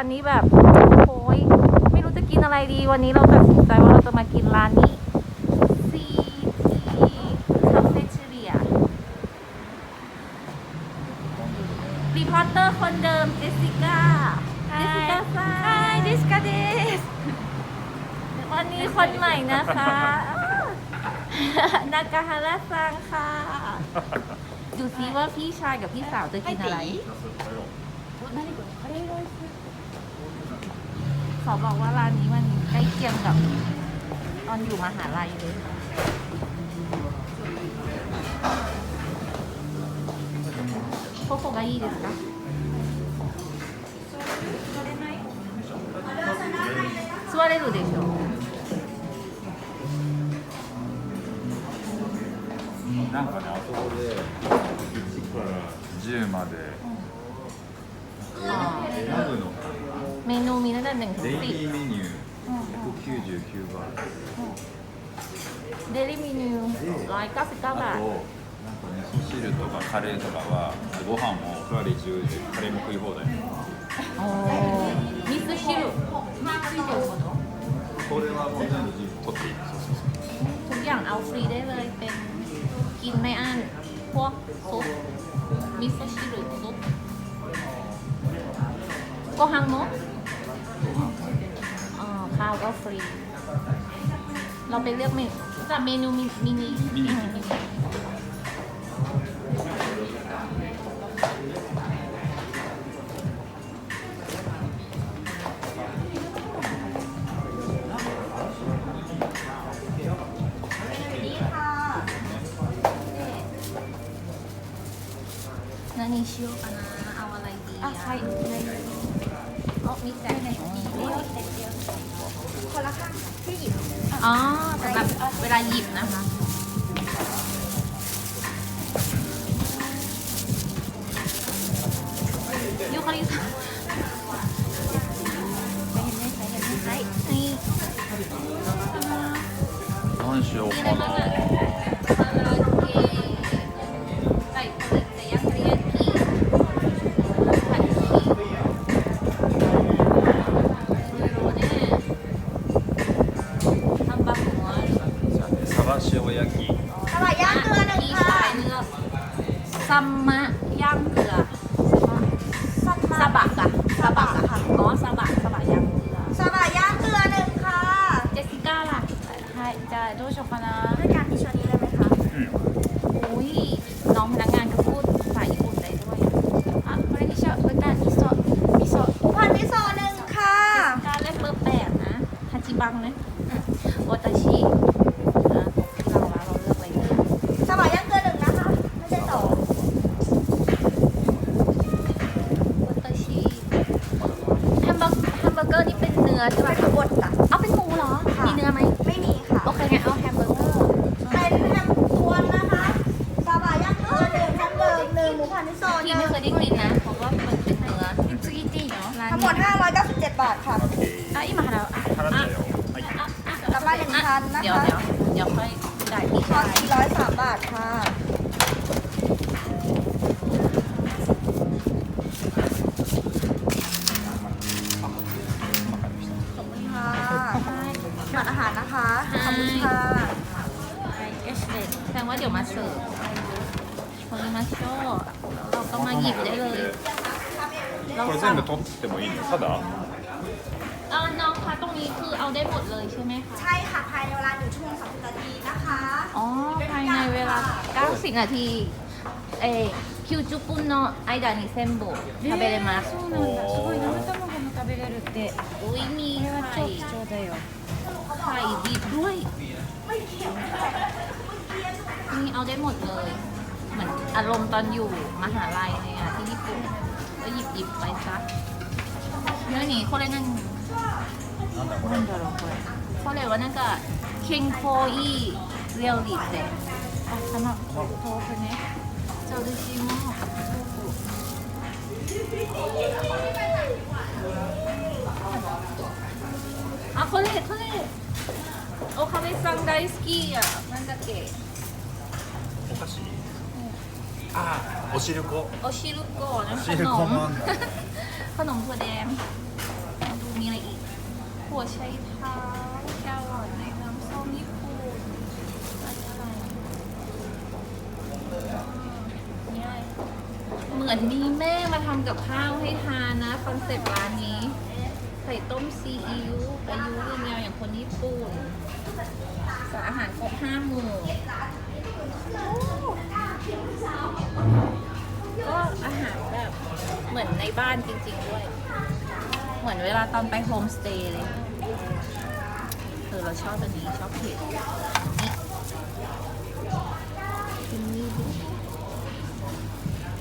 านนี้แบบโอ้ยไม่รู้จะกินอะไรดี วันนี้เราตัดสินใจว่าเราจะมากินร้านนี้ซีทีคาเฟ่เชเรียรีพอร์เตอร์คนเดิมเจสสิก้าเจสสิก้าซ่า Hi, Jessica des. วันนี้คนใหม่นะคะ นากาฮาระซังค่ะ ดูซิว่าพี่ชายกับพี่สาวจะกินอะไร 何これカレーライス เ ขาบอกว่าร้านนี้มันใกล้เคียงกับ ตอนอยู่มหาลัยเลยโคโคがいいですか座れるでしょなんかね、あそこで1から10まで มนูมีตั้งแต่หนึ่ง な。 ถึง デイ สิบ リーメニュー199バーツ。 เดลี่เมนูร้อยเก้าสิบเก้าบาท あと、なんか味噌汁とかカレーとかはご飯もおかわり自由でカレーも食い放題。 โอ้มิสชิรุついてること これはもう全部自分取っていい。そうそうそう。 ทุกอย่างเอาฟรีได้เลย เป็นกินไม่อั้น พวกซุป มิโซชิรุซุปโกฮังโมะอ๋อ ข้าวก็ฟรี เราไปเลือกเมนูจากเมนูมินิมินิ ที่หยิบอ๋อสำหรับเวลาหยิบนะคะ ซัมมะ แสดงว่าเดี๋ยวมาเสิร์ฟคนมาโชว์เราก็มาหยิบได้เลยเรา これ สั่ง 全部取ってもいいのただ เออน้องคะตรงนี้คือเอาได้หมดเลยใช่ไหมคะ ใช่ค่ะ ภายในเวลา1ชั่วโมง30นาทีนะคะ อ๋อ ภายในเวลา 90 นาที เอ90分の間に全部食べれます。そうなんだすごい生卵も食べれるって อุ้ยมี これは ไข่ 超貴重だよ ไข่ดิบด้วย นี่เอาได้หมดเลย เหมือนอารมณ์ตอนอยู่มหาลัยเนี่ยที่ญี่ปุ่นก็หยิบหยิบไปซะเนื้อนี่これ何なんだこれなんだろうこれこれはなんか健康いい料理ってあたま豆腐ねじゃあ私も豆腐あこれこれおかみさん大好きやなんだっけ お菓子ああおしるこおしるこนะ おしるこ ขนม มัน ขนมถั่วแดง ถั่วไชเท้าแครอทในน้ำส้มญี่ปุ่นอันนี้อะไรเนี่ยเหมือนมีแม่มาทำกับข้าวให้ทานนะคอนเซ็ปต์ร้านนี้ ไข่ต้มซีอิ๊วอายุยืนยาวอย่างคนญี่ปุ่นสารอาหารครบห้าหมู่ ก็อาหารแบบเหมือนในบ้านจริงๆด้วย เหมือนเวลาตอนไปโฮมสเตย์เลยเออเราชอบอันนี้ชอบเผ็ดนี่กินนี่ดิ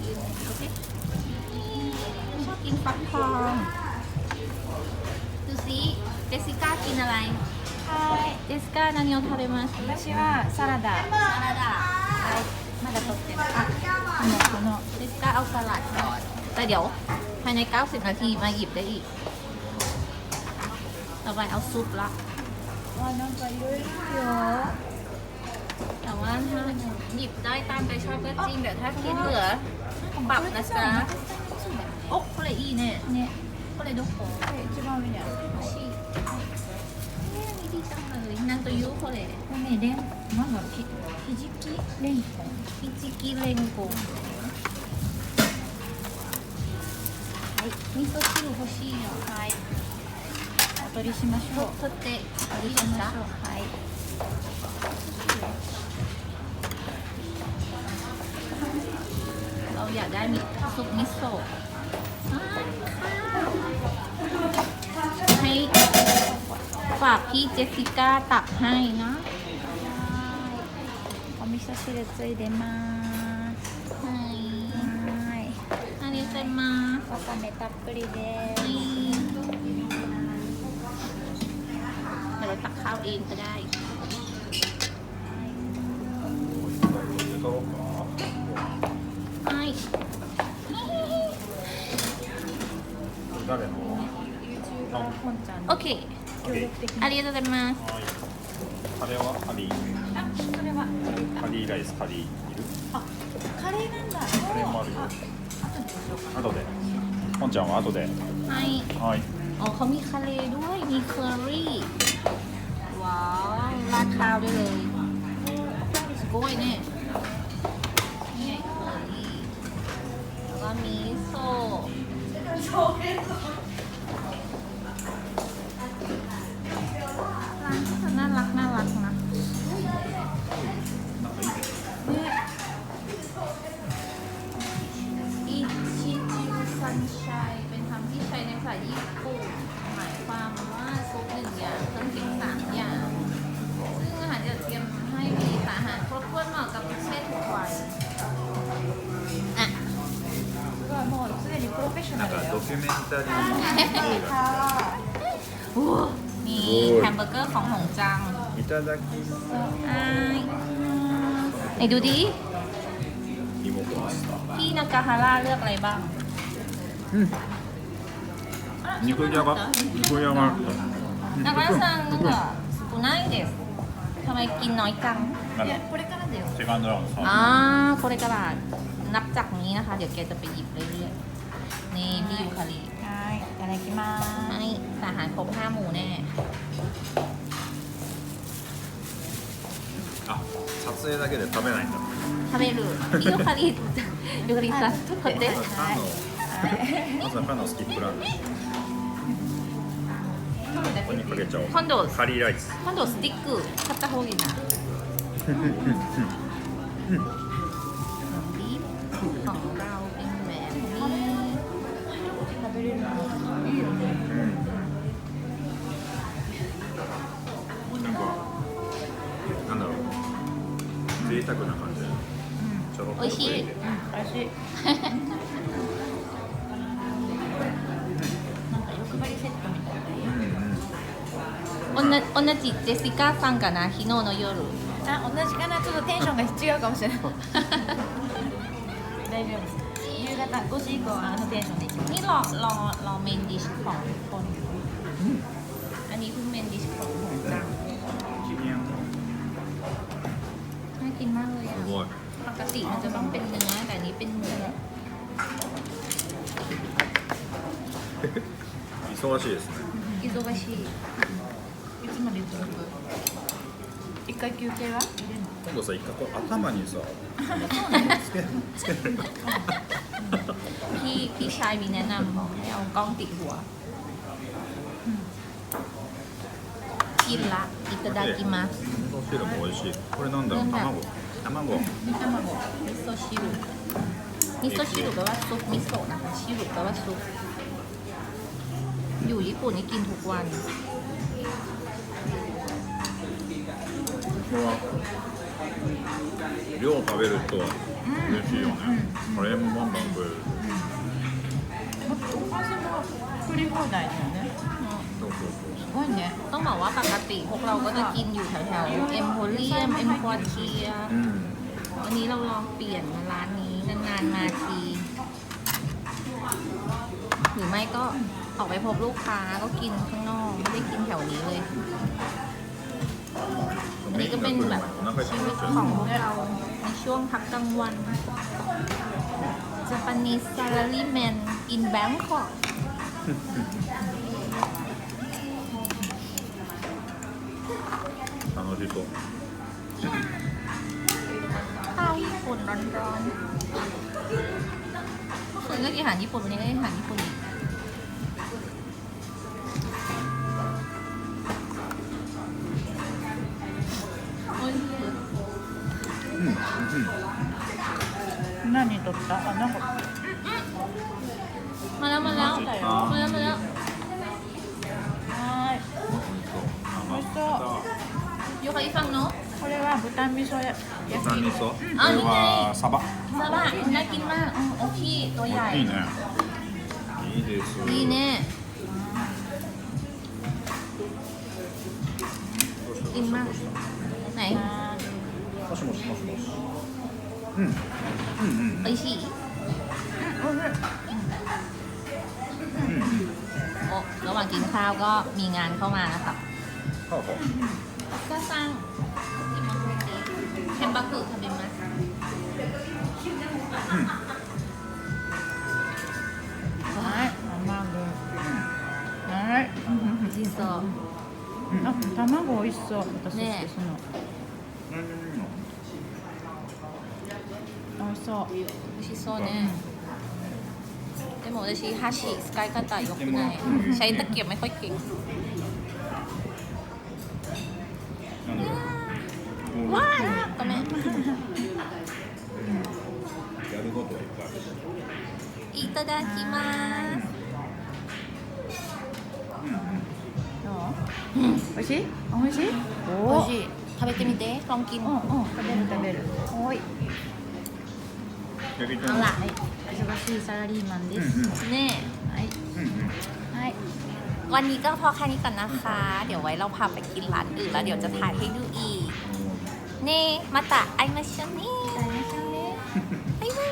กินโอเคชอบกินฟักทองดูสิเจสสิก้ากินอะไร はい。 เจสสิก้านันยองทาเรมาส 私はサラダ。 มาละตกเต็มอ่มดแล้วเนาะซิสก้าเอาสลัดก่อน แต่เดี๋ยวภายใน 90 นาทีมาหยิบได้อีก ต่อไปเอาซุปละว่าน้อไปด้วยเยอะแต่ว่าถ้าหยิบได้ตามใจชอบก็จริงเดี๋ยวถ้ากินเหลือปรับนะจ๊ะโอ๊กคนลยอีเนี่ยเนี่ยคนลยดกโคใช่ไหมเนี่ยชีนี่ดีจังเลยนางตัวยุคนละมันมีเด้ง きレンコン。ひじきレンコンはい味噌汁欲しいよはいお取りしましょう。取っていいですかはい。 เราอยากได้มิซุปมิโซะอ่าค่ะให้ฝากพี่เจสสิก้าตักให้นะ お 味噌汁ついでます。 ให้ はい。 อันนี้เป็นมา わかめたっぷりで ให้เดี๋ยวเราตักข้าวเองก็ได้ ให้ 誰のす。YouTuber こんちゃんโอเค 協力的に。ありがとうございますはいカレーはカリーあ、それは。カ リーライスカリーいるあ、カレーなんだ。カレーもあるよあ、後でしようか。後でポンちゃんは後で ให้ はい อ๋อเขามีคาเลด้วย มีเคอรี่ ว้าวราดข้าวด้วยเลยสโกย จิซันชัยเป็นคำที่ใช้ในภาษาญี่ปุ่น หมายความว่าซุปหนึ่งอย่างเครื่องเคียงสามอย่าง ซึ่งอาหารจะเตรียมให้มีสารอาหารครบถ้วนเหมาะกับทุกเพศทุกวัยอ่ะ すごいもうすでにプロフェッショなんかナルだよ。ドキュメンタリー映画โอ้มีแฮมเบอร์เกอร์ของหงจัง いただきます อ้ายไหนดูดิ リモコンスター พี่นากาฮาร่าเลือกอะไรบ้าง 肉じゃが肉じゃが นากาซังนึกว่าสุนัยเดสทำไมกินน้อยจัง なんだいやこれからだよ。セカンドラウンドさ อ่าโคเรกระดาษนับจากนี้นะคะ เดี๋ยวแกจะไปหยิบเรื่อยๆนี่พี่ยูคารี はい、いただきます。 ให้สารอาหารครบห้าหมู่แน่ あ撮影だけで食べないんだ ทำเมรูพี่ยูคารียูคารีซัสทุกคนเด็ まさかのまさかのスキップランドここにかけちゃおう今度カリーライス今度スティック買った方がいいなบีของเราเป็นแบบนี้ 食べれるのいいよね。うんなんかなんだろう贅沢な感じだよちょろっと美味しい入れて美味しい。 同じ同じジェシカさんかな昨日の夜あ、同じかな。ちょっとテンションが違うかもしれない。大丈夫。夕方5時以降はあのテンションで行きます。 นี่รอรอรอเมนดิชของทุกคน อันนี้เพิ่งเมนดิชของหงจัง キリアン น่ากินมากเลยอ่ะ すごい ปกติมันจะต้องเป็นเนื้อแต่อันนี้เป็นหมู 忙しいですね 忙しい いつまで続く一回休憩は入れんの今度さ一回こう頭にさつけつけない พี่พี่ชายมีแนะนำบอกให้เอากล้องติดหัว กินละอิตาดากิมัส 味噌汁も美味しいこれなんだろうなんだ卵卵煮卵มิโซะชิรุมิโซะชิรุแปลว่าซุปมิโซะนะคะชิรุแปลว่าซุป อยู่ญี่ปุ่นนี่กินทุกวัน ここは量食べると嬉しいよねこれもバンバン食えるおかずも作り放題だよねそうそうすごいね ต้องบอกว่าปกติพวกเราก็จะกินอยู่แถวๆเอ็มโพเรียมเอ็มควอเทีย そううん วันนี้เราลองเปลี่ยนมาร้านนี้นานๆมาที หรือไม่ก็ออกไปพบลูกค้าก็กินข้างนอกไม่ได้กินแถวนี้เลย อั นนี้ก็เป็นแบบชีวิตของพวกเราในช่วงพักกลางวัน Japanese salaryman in Bangkok 楽しそう ข้าวญี่ปุ่นร้อนๆเมื่อคืนก็กินอาหารญี่ปุ่นวันนี้ก็กินอาหารญี่ปุ่นอีก 何取ったあなんか มาแล้วมาแล้ว あ มาแล้วมาแล้ว はーい美味しそうあ อยู่กับอีฟังเนาะ これは豚味噌焼き豚味噌こあれはサバ ซาบะน่ากินมากอืมโอเคตัวใหญ่ いいねいいです ดีแน่กินมาก ไหน もしもしもしもしうん うんうん ไปฉี่ うんうん โอ้ระหว่างกินข้าวก็มีงานเข้ามานะคะ はあはก็สร้างเทมปักุทาเบมัส はい卵はいジソーあ卵美味しそう私ね好きその美味し そう。美味しそうね、でも私箸使い方良くない。シャイタキはめこいけわごめん。いただきます。どう、美味しい？美味しい？美味しい。食べてみて、うん、食べる食べる。おい。焼き鳥เอาล่ะ 忙しいサラリーマンでうんす、うん นี่ はいうんうんはい วันนี้ก็พอแค่นี้ก่อนนะคะ เดี๋ยวไว้เราพาไปกินร้านอื่นแล้วเดี๋ยวจะถ่ายให้ดูอีก เน่มาตะไอมาชอนนี่บ๊ายบาย